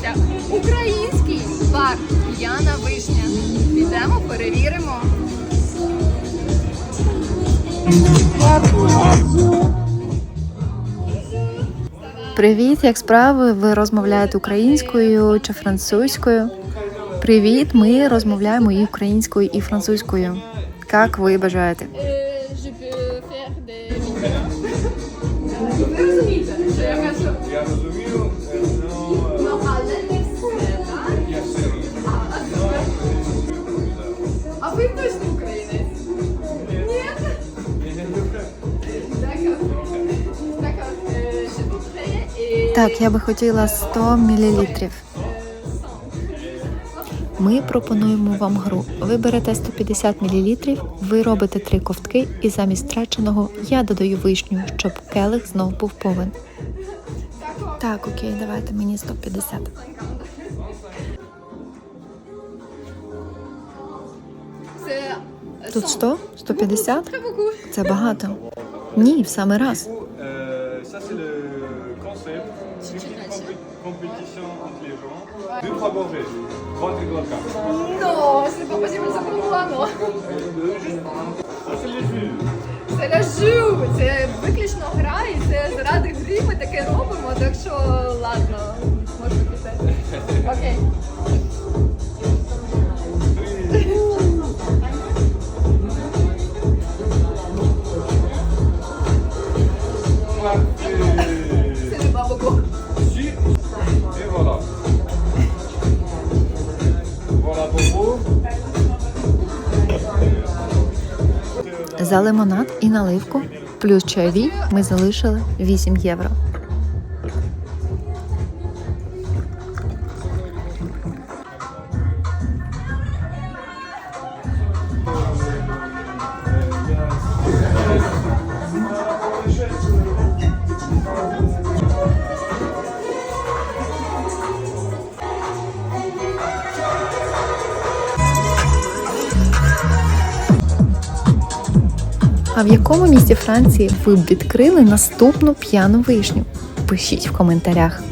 відкрився український бар П'яна вишня. Підемо, перевіримо. Привіт, як справи? Ви розмовляєте українською чи французькою? Привіт, ми розмовляємо і українською, і французькою. Як ви бажаєте? Що я кажу? Так, я би хотіла 100 мл. Ми пропонуємо вам гру. Ви берете 150 мл, ви робите три ковтки, і замість втраченого я додаю вишню, щоб келих знов був повен. Так, окей, давайте мені 150. Тут 100? 150? Це багато. Ні, в саме раз. Compé- compétition entre les gens. Deux, trois gorgées. Trois triglocas. Non, c'est pas possible, ça pour moi, non. Ça, c'est le jus. Це ляжу, це виключно гра, і це заради гри ми таке робимо, так що ладно, можна піти. Окей. За лимонад і наливку плюс чайові ми залишили 8 євро. А в якому місті Франції ви б відкрили наступну п'яну вишню? Пишіть в коментарях.